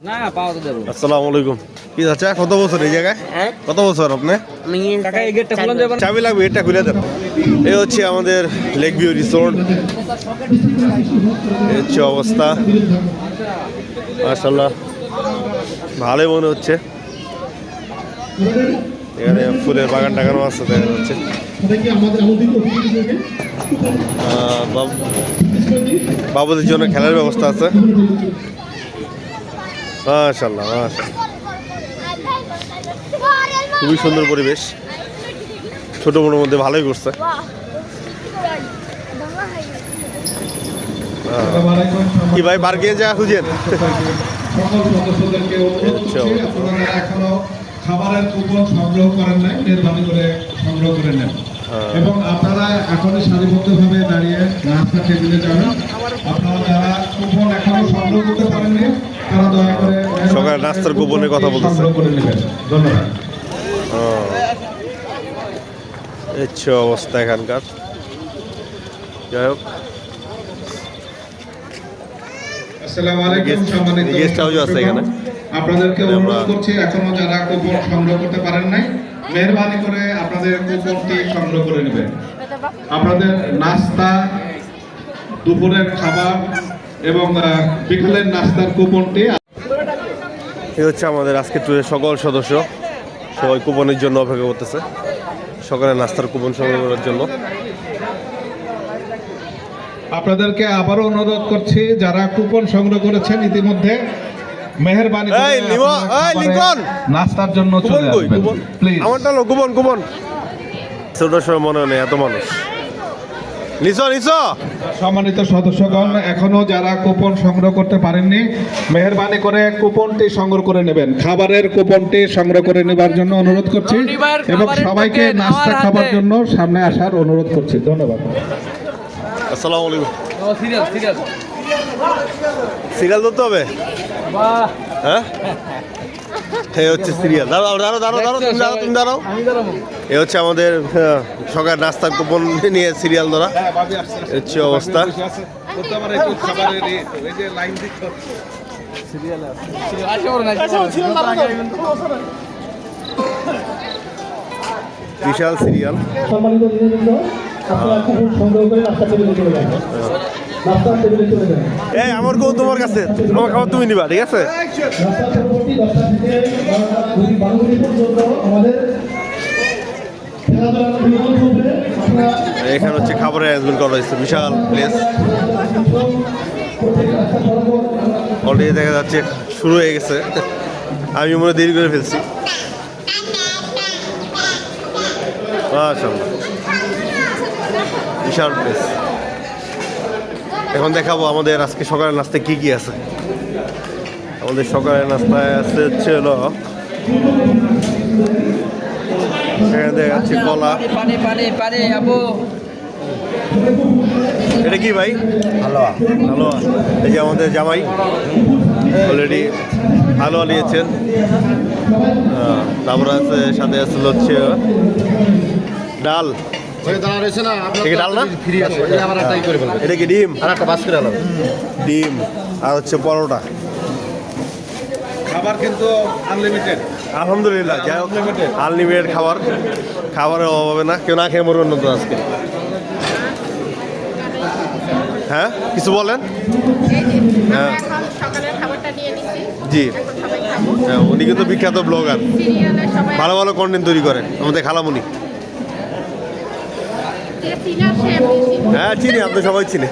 না পাওয়া তো দেবো আসসালামু আলাইকুম। কি চাচা কত বছর এই জায়গায়? হ্যাঁ? কত বছর আপনি? চাবি লাগবে এটা খুলে দেন। এই হচ্ছে আমাদের লেক ভিউ রিসোর্ট এই হচ্ছে অবস্থা। ভালোই মনে হচ্ছে। এখানে ফুলের বাগান টাগানো আছে দেখা যাচ্ছে। আহ, বাব- বাবুদের জন্য খেলার ব্যবস্থা আছে। মাশাল্লাহ মাশাল্লাহ খুবই সুন্দর পরিবেশ। ছোট মোটোর মধ্যে ভালোই করছে। কি ভাই বার্গেন যা খুঁজেন। সকল সদস্যদেরকে অনুরোধ করছি আপনারা এখনও খাবারের কুপন সংগ্রহ করেন নাই মেহরবানি করে সংগ্রহ করে নেন। এবং আপনারা এখনই সারিবদ্ধভাবে দাঁড়িয়ে নাস্তা টেবিলে যাবেন। আপনারা যারা কুপন এখনও সংগ্রহ করতে পারেননি সকালে নাস্তার গোপনে কথা বলতেছে। হচ্ছে অবস্থা এখানকার। যাই হোক। গেস্ট হাউসও আছে এখানে। আপনাদেরকে অনুরোধ করছি এখনও যারা কুপন সংগ্রহ করতে পারেন নাই মেহরবানি করে আপনাদের কুপনটি সংগ্রহ করে নেবেন। আপনাদের নাস্তা দুপুরের খাবার এবং বিকালের নাস্তার কুপনটি এই হচ্ছে আমাদের আজকে ট্যুরের সকল সদস্য। সবাই কুপনের জন্য অপেক্ষা করতেছে। সকালে নাস্তার কুপন সংগ্রহ করার জন্য। আপনাদেরকে আবারও অনুরোধ করছি যারা কুপন সংগ্রহ করেছেন ইতিমধ্যে মেহরবানি! নাস্তার জন্য কুপন চলে আসবেন। কুপন? প্লিজ আমারটা কুপন কুপন! ছোট সময় মনে নেই এত মানুষ। নিছো নিছো? সম্মানিত সদস্যগণ এখনও যারা কুপন সংগ্রহ করতে পারেননি মেহরবানি করে কুপনটি সংগ্রহ করে নেবেন। খাবারের কুপনটি সংগ্রহ করে নেবার জন্য অনুরোধ করছি এবং সবাইকে নাস্তা খাবার জন্য সামনে আসার অনুরোধ করছি। ধন্যবাদ। আসসালামু আলাইকুম। Serial serial. সিরিয়াল ধরতে হবে? হ্যাঁ? এই হচ্ছে সিরিয়াল। দাঁড়াও দাঁড়াও দাঁড়াও দাঁড়াও তুমি দাঁড়াও তুমি দাঁড়াও। এ হচ্ছে আমাদের হ্যাঁ, সকাল নাস্তার কুপন নিয়ে সিরিয়াল ধরা। এই হচ্ছে অবস্থা। বিশাল সিরিয়াল। সম্মানিত সংগ্রহ করে নাস্তা এই, আমার কোন তোমার কাছে। আমার খাবার তুমি নিবা, ঠিক আছে? এখানে হচ্ছে খাবারের অ্যারেঞ্জমেন্ট করা হয়েছে, বিশাল প্লেস অলরেডি দেখা যাচ্ছে, শুরু হয়ে গেছে। আমি মনে দেরি করে ফেলছি। বিশাল প্লেস এখন দেখাবো আমাদের আজকে সকালের নাস্তায় কি কি আছে। আমাদের সকালের নাস্তায় আছে হচ্ছে হলো এখানে কলা। পানি পানি পানি আপু এটা কি ভাই? হালুয়া। হালুয়া। এই যে আমাদের জামাই অলরেডি হালুয়া নিয়েছেন। তারপরে আছে সাথে আছে হচ্ছে ডাল। এটা কি ডাল না? এটা কি ডিম? আর একটা বাস করে ডিম আর হচ্ছে পরোটা। খাবার কিন্তু আনলিমিটেড আলহামদুলিল্লাহ যাই হোক আনলিমিটেড খাবার। খাবারের অভাব হবে না কেউ না খেয়ে মরবেন না তো আজকে। হ্যাঁ কিছু বলেন? হ্যাঁ। এখন সকালের খাবারটা নিয়ে নিছি। জি। হ্যাঁ, উনি কিন্তু বিখ্যাত ব্লগার সিরিয়ালে ভালো ভালো কন্টেন্ট তৈরি করে আমাদের খালামুনি যে সিনিয়র সে এমনি চিনি। হ্যাঁ চিনি, আপনি সবাই চিনি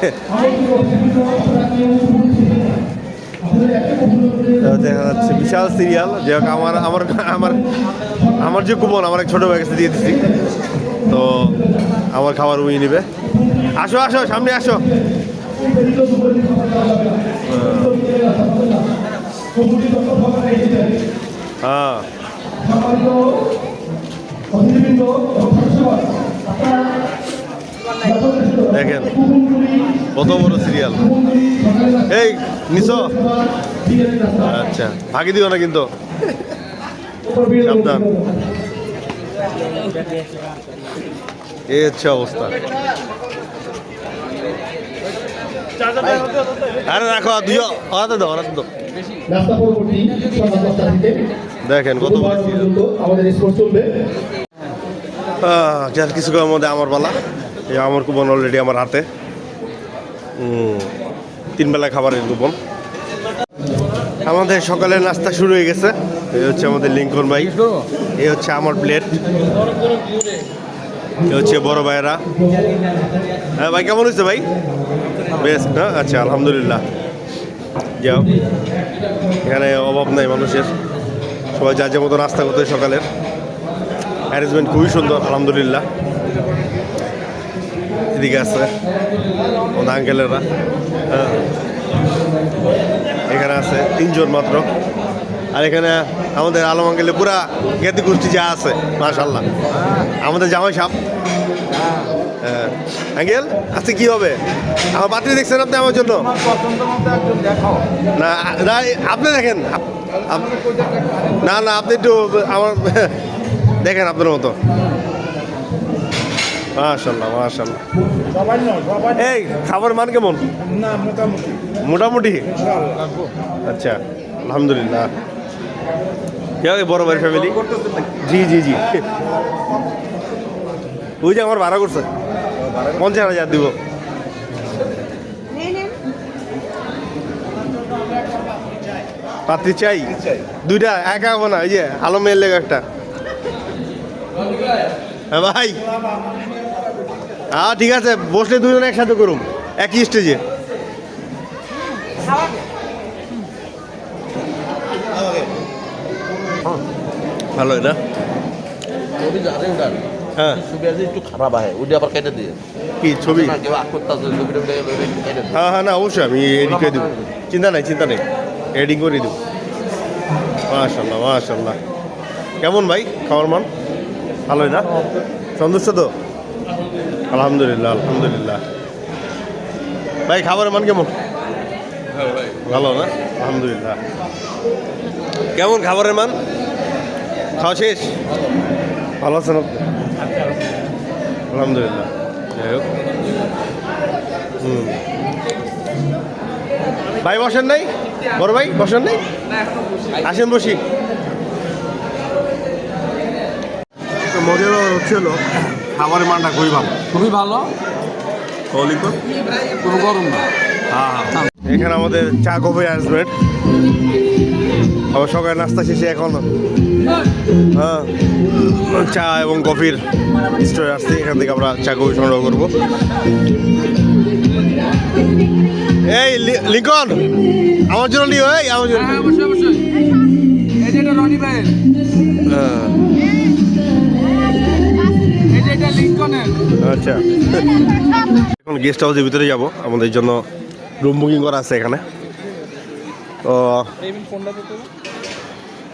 দেখা যাচ্ছে, বিশাল সিরিয়াল। যে হোক, আমার আমার আমার আমার যে কুপন, আমার এক ছোটো ভাই কাছে দিয়ে দিচ্ছি তো আমার খাবার উই নিবে। আসো আসো, সামনে আসো। হ্যাঁ। দেখেন কত বড় সিরিয়াল এই নিস আচ্ছা ভাগি দিও না কিন্তু। সাবধান। এই হচ্ছে অবস্থা। আরে রাখো দুই হাতে দাও হাতে দাও। দেখেন কত আমাদের কিছু করার মধ্যে আমার পালা। এই আমার কুপন অলরেডি আমার হাতে। হুম, তিন বেলা খাবারের কুপন। আমাদের সকালের নাস্তা শুরু হয়ে গেছে। এই হচ্ছে আমাদের লিঙ্কন ভাই। এই হচ্ছে আমার প্লেট এই হচ্ছে বড় ভাইয়েরা। হ্যাঁ ভাই কেমন হয়েছে ভাই? বেশ না আচ্ছা আলহামদুলিল্লাহ। যাও এখানে অভাব নাই মানুষের। সবাই যার যে মতো নাস্তা করতে হয় সকালের। অ্যারেঞ্জমেন্ট খুবই সুন্দর আলহামদুলিল্লাহ। এদিকে আছে ওদের আঙ্কেলেরা। হ্যাঁ। এখানে আছে তিনজন মাত্র। আর এখানে আমাদের আলম আঙ্কেলে পুরা জ্ঞাতি গোষ্ঠী যা আছে মাশাল্লাহ আমাদের জামাই সাপ হ্যাঁ। আঙ্কেল আজকে কি হবে? আমার পাত্রী দেখছেন আপনি আমার জন্য? না না আপনি দেখেন। না না আপনি একটু আমার দেখেন আপনার মতো। মাশাল্লাহ মাশাল্লাহ এই খাবার মান কেমন? মোটামুটি। আচ্ছা আলহামদুলিল্লাহ। কে বড় ভাই ফ্যামিলি জি জি জি। ওই যে আমার ভাড়া করছে। পঞ্চাশ হাজার দিব। পাত্রী চাই? দুইটা একা হব না এই যে আলমের লেগে একটা। হ্যাঁ ভাই। হ্যাঁ ঠিক আছে বসলে দুজন একসাথে করুন একই স্টেজে ভালো এটা? ছবি জানে ওটার। হ্যাঁ। ছবি আছে একটু খারাপ আহে ওটা আবার কেটে দিয়ে। কি ছবি? হ্যাঁ হ্যাঁ না অবশ্যই আমি এডিট করে দেবো। চিন্তা নাই চিন্তা নেই। করে দেবো। মাশাল্লাহ মাশাল্লাহ কেমন ভাই খাওয়ার মান? ভালোই না? সন্তুষ্ট তো? আলহামদুলিল্লাহ আলহামদুলিল্লাহ। ভাই খাবারের মান কেমন? ভালো না? আলহামদুলিল্লাহ। কেমন খাবারের মান? খাওয়া শেষ? ভালো আছেন আলহামদুলিল্লাহ। যাই হোক। হুম। ভাই বসেন নাই? বড় ভাই বসেন নাই? আসেন বসি। তো মজার হচ্ছিল খাবারের মানটা খুবই ভালো। খুবই ভালো। কলিক কোনো গরম না। হ্যাঁ হ্যাঁ। এখানে আমাদের চা কফি অ্যারেঞ্জমেন্ট আবার সকালে নাস্তা শেষে এখন হ্যাঁ চা এবং কফির স্টোরে আসছি। এখান থেকে আমরা চা কফি সংগ্রহ করব। এই লি- লিঙ্কন আমার জন্য নিও এই আমার জন্য। হ্যাঁ। আচ্ছা। এখন গেস্ট হাউসের ভিতরে যাব। আমাদের জন্য রুম বুকিং করা আছে এখানে। তো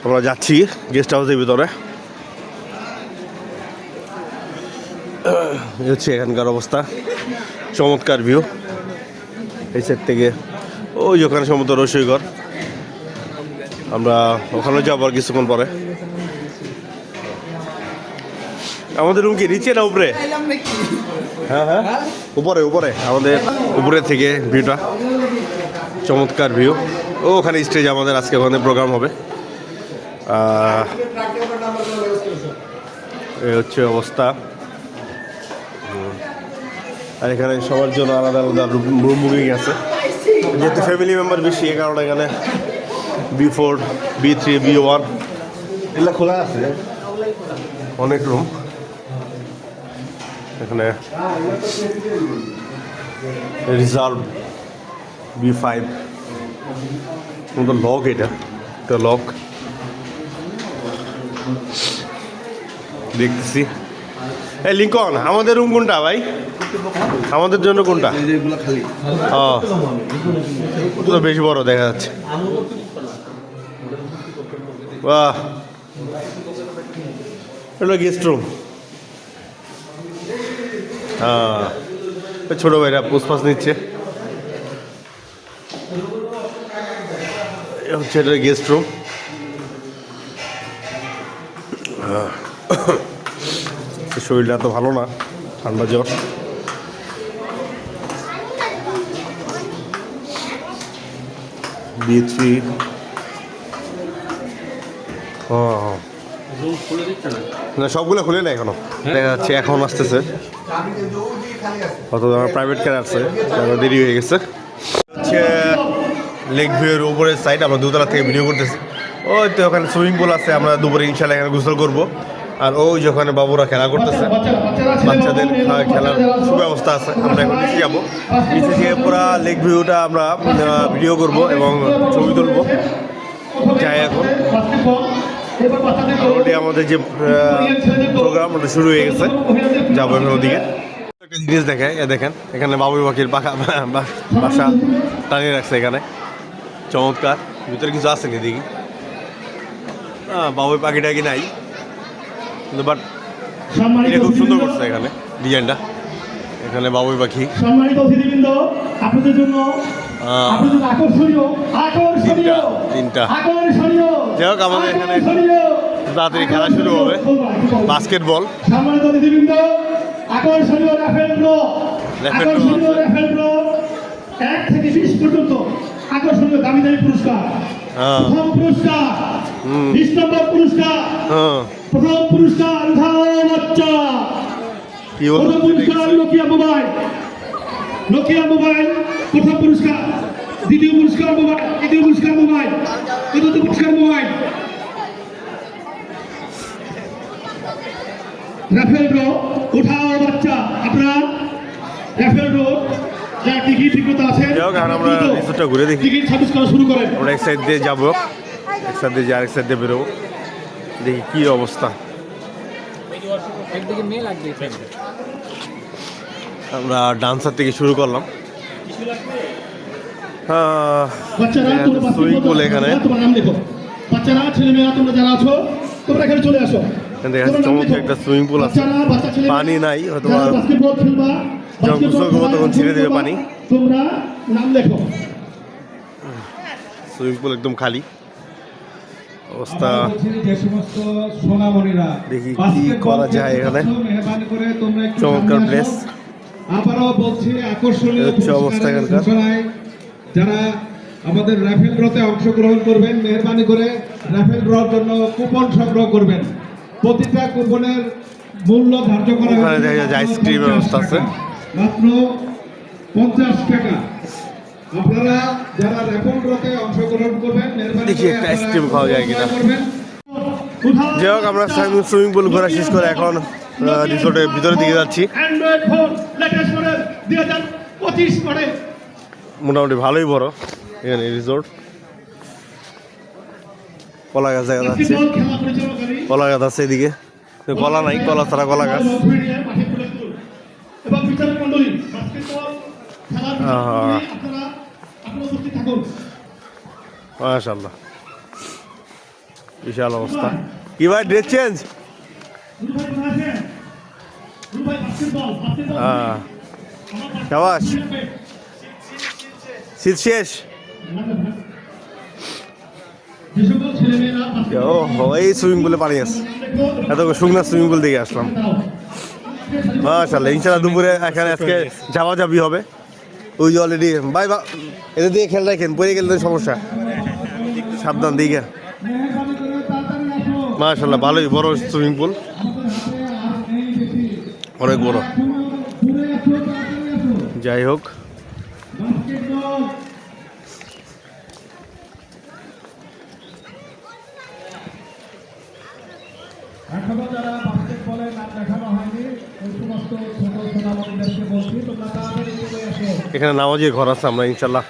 আমরা যাচ্ছি গেস্ট হাউসের ভিতরে। হচ্ছে এখানকার অবস্থা। চমৎকার ভিউ এই সাইড থেকে ওই ওখানে সমুদ্র রসইঘর আমরা ওখানে যাব আর কিছুক্ষণ পরে। আমাদের রুম কি নিচে না উপরে? হ্যাঁ হ্যাঁ। উপরে উপরে। আমাদের উপরে থেকে ভিউটা। চমৎকার ভিউ। ও, ওখানে স্টেজ আমাদের আজকে ওখানে প্রোগ্রাম হবে। এই হচ্ছে অবস্থা। আর এখানে সবার জন্য আলাদা আলাদা রুম বুকিং আছে। যেহেতু ফ্যামিলি মেম্বার বেশি, এ কারণে এখানে B four B three B one এগুলো খোলা আছে। অনেক রুম এখানে রিজার্ভ বি ফাইভ লক এটা এটা লক। দেখতেছি। এই লিঙ্কন, আমাদের রুম কোনটা ভাই? আমাদের জন্য কোনটা? ও তো বেশ বড় দেখা যাচ্ছে। বাহ। এটা গেস্ট রুম ছোটো ভাইরা পুষ্পাস নিচ্ছে। হচ্ছে এটা গেস্ট রুম শরীরটা এত ভালো না, ঠান্ডা জ্বর। বি থ্রি না? সবগুলো খুলে না এখনও। দেখা যাচ্ছে এখন আসতেছে। অত প্রাইভেট কার আছে দেরি হয়ে গেছে। হচ্ছে লেক ভিউয়ের উপরের সাইড আমরা দুতলা থেকে ভিডিও করতেছি। ওই তো ওখানে সুইমিং পুল আছে আমরা দুপুরে ইনশাল্লাহ এখানে গোসল করব। আর ওই যে ওখানে বাবুরা খেলা করতেছে। বাচ্চাদের খেলার সুব্যবস্থা আছে আমরা এখন নিচে যাব। নিচে গিয়ে পুরো লেক ভিউটা আমরা ভিডিও করব এবং ছবি তুলবো। যাই এখন। অলরেডি আমাদের যে প্রোগ্রাম ওটা শুরু হয়ে গেছে। যাব এখন ওদিকে। একটা জিনিস দেখে এ দেখেন এখানে বাবুই পাখির পাখা বাসা টানিয়ে রাখছে এখানে। চমৎকার। ভিতরে কিছু আছে কি দেখি হ্যাঁ বাবুই পাখিটা কি নাই? কিন্তু বাট এটা খুব সুন্দর করছে এখানে ডিজাইনটা। এখানে বাবুই পাখি। সম্মানিত অতিথিবৃন্দ আপনাদের জন্য আহ, আপনাদের আকর্ষণীয় আকর্ষণীয় তিনটা। আকর্ষণীয় যাই হোক, আমাদের এখানে তাড়াতাড়ি খেলা শুরু হবে। বাস্কেটবল। এক থেকে বিশ পর্যন্ত আকর্ষণীয় দামি দামি পুরস্কার। হ্যাঁ। প্রথম পুরস্কার বিশ নম্বর পুরস্কার। হ্যাঁ। প্রথম পুরস্কার বাচ্চা। প্রথম পুরস্কার নোকিয়া মোবাইল। নোকিয়া মোবাইল প্রথম পুরস্কার। দ্বিতীয় পুরস্কার মোবাইল তৃতীয় পুরস্কার মোবাইল চতুর্থ পুরস্কার মোবাইল। রাফেল ড্র উঠাও বাচ্চা আপনার। রাফেল ড্র যার টিকিট বিক্রেতা আছে। যাই হোক, এখন আমরা রিসোর্টটা ঘুরে দেখি। টিকিট সার্ভিস করা শুরু করেন। আমরা এক সাইড দিয়ে যাব এক সাইড দিয়ে যাই আরেক সাইড দিয়ে বেরোবো। দেখি কি অবস্থা। একদিকে মেয়ে লাগবে আমরা ডান্সার থেকে শুরু করলাম। সুইমিং পুল এখানে তোমার নাম লেখো বাচ্চারা ছেলেমেয়েরা তোমরা যারা আছো তোমরা এখানে চলে আসো দেখা যাচ্ছে চমৎকার একটা সুইমিং পুল আছে পানি নাই হয়তো যখন গোসল করব তখন ছেড়ে দেবে পানি। তোমরা নাম লেখো সুইমিং পুল একদম খালি অবস্থা দেখি কি করা যায় এখানে। চমৎকার প্লেস আবারও বলছি আকর্ষণীয় অবস্থা এখানকার। যারা আমাদের রাফেল ড্রতে অংশগ্রহণ করবেন মেহরবানি করে রাফেল ড্রর জন্য কুপন সংগ্রহ করবেন। প্রতিটা কুপনের মূল্য ধার্য করা হয়েছে। মাত্র আইসক্রিমের ব্যবস্থা আছে। পঞ্চাশ টাকা। আপনারা যারা র্যাপল ড্রতে অংশগ্রহণ করবেন মেহরবানি দেখি একটা আইসক্রিম খাওয়া যায় কিনা। যাই হোক আমরা সুইমিং পুল ঘোরা শেষ করে এখন রিসোর্টের ভিতরের দিকে যাচ্ছি। পঁচিশ মোটামুটি ভালোই বড়। এখানে রিসোর্ট কলা গাছ দেখা যাচ্ছে। কলা গাছ আছে এদিকে। কলা নাই, কলা ছাড়া কলা গাছ। মাশাল্লাহ বিশাল অবস্থা। কি ভাই ড্রেস চেঞ্জ গুরু ভাই কোথায় আছেন? গুরু ভাই বাস্কেটবল বাস্কেটবল হ্যাঁ সাবাস শীত শেষ। ও এই সুইমিং পুলে পানি আছে এত শুকনা সুইমিং পুল দেখে আসলাম। মাশাল্লাহ ইনশাল্লাহ দুপুরে এখানে আজকে ঝাপাঝাপি হবে। ওই যে অলরেডি বাই বা এদের দিয়ে খেল রাখেন পরে গেলে সমস্যা। সাবধান দিকে। মাশাল্লাহ ভালোই বড় সুইমিং পুল অনেক বড়। যাই হোক। এখনও যারা বাস্কেটবলের নাম দেখানো হয়নি ওই সমস্ত ছোট বলছি তোমরা তাড়াতাড়ি এখানে নামাজের ঘর আছে আমরা ইনশাল্লাহ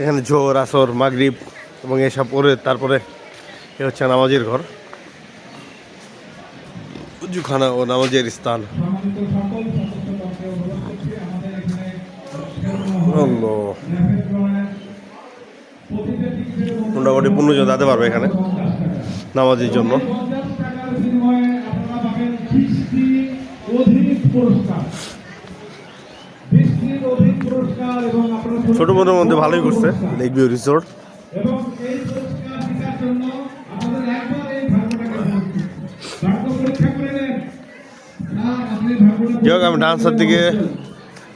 এখানে জোর আসর, মাগরিব এবং এসব পরে, তারপরে এ হচ্ছে নামাজের ঘর। উজুখানা ও নামাজের স্থান। সকল মোটামুটি পূর্ণজন যেতে পারবে এখানে নামাজের জন্য। ছোট বোনের মধ্যে ভালোই করছে লেক রিসোর্ট যাই হোক, আমি ডান্সার দিকে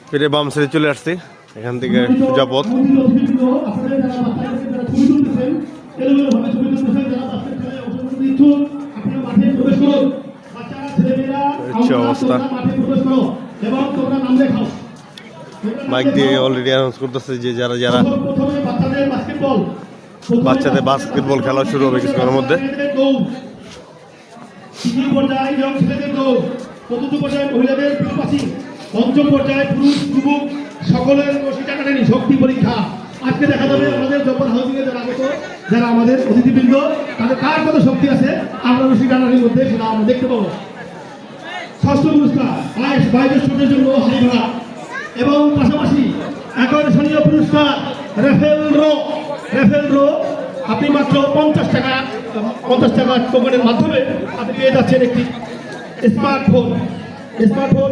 ফিরে বাম সাইডে চলে আসছি। এখান থেকে সোজা পথ মন্দির অতিরিক্ত আপনাদের যারা বাচ্চাদেরকে যারা এলোমেলোভাবে ছবি তুলতেছেন যারা বাস্কেট খেলায় অংশগ্রহণ ইচ্ছুক আপনারা মাঠে প্রবেশ করুন বাচ্চারা ছেলেমেয়েরা হচ্ছে আমরা অবস্থা। মাইক দিয়ে অলরেডি অ্যানাউন্স করতেছে যে যারা যারা বাচ্চাদের বাস্কেটবল খেলা শুরু হবে কিছুক্ষণের মধ্যে। পর্যায়ে মহিলাদের পঞ্চম পর্যায়ে পুরুষ যুবক সকলের রশি টাকাটানি শক্তি পরীক্ষা। আজকে দেখা যাবে আমাদের হাউজিং এ যারা আগত, যারা আমাদের অতিথিবৃন্দ, তাদের কার কত শক্তি আছে, আমরা রশি টানানির মধ্যে সেটা আমরা দেখতে পাবো। ষষ্ঠ পুরস্কার, বাইশ, বাইশের জন্য হাই ভাড়া এবং পাশাপাশি আকর্ষণীয় পুরস্কার, রেফেল রো রেফেল রো, আপনি মাত্র পঞ্চাশ টাকা পঞ্চাশ টাকা টোকনের মাধ্যমে আপনি পেয়ে যাচ্ছেন একটি স্মার্টফোন স্মার্টফোন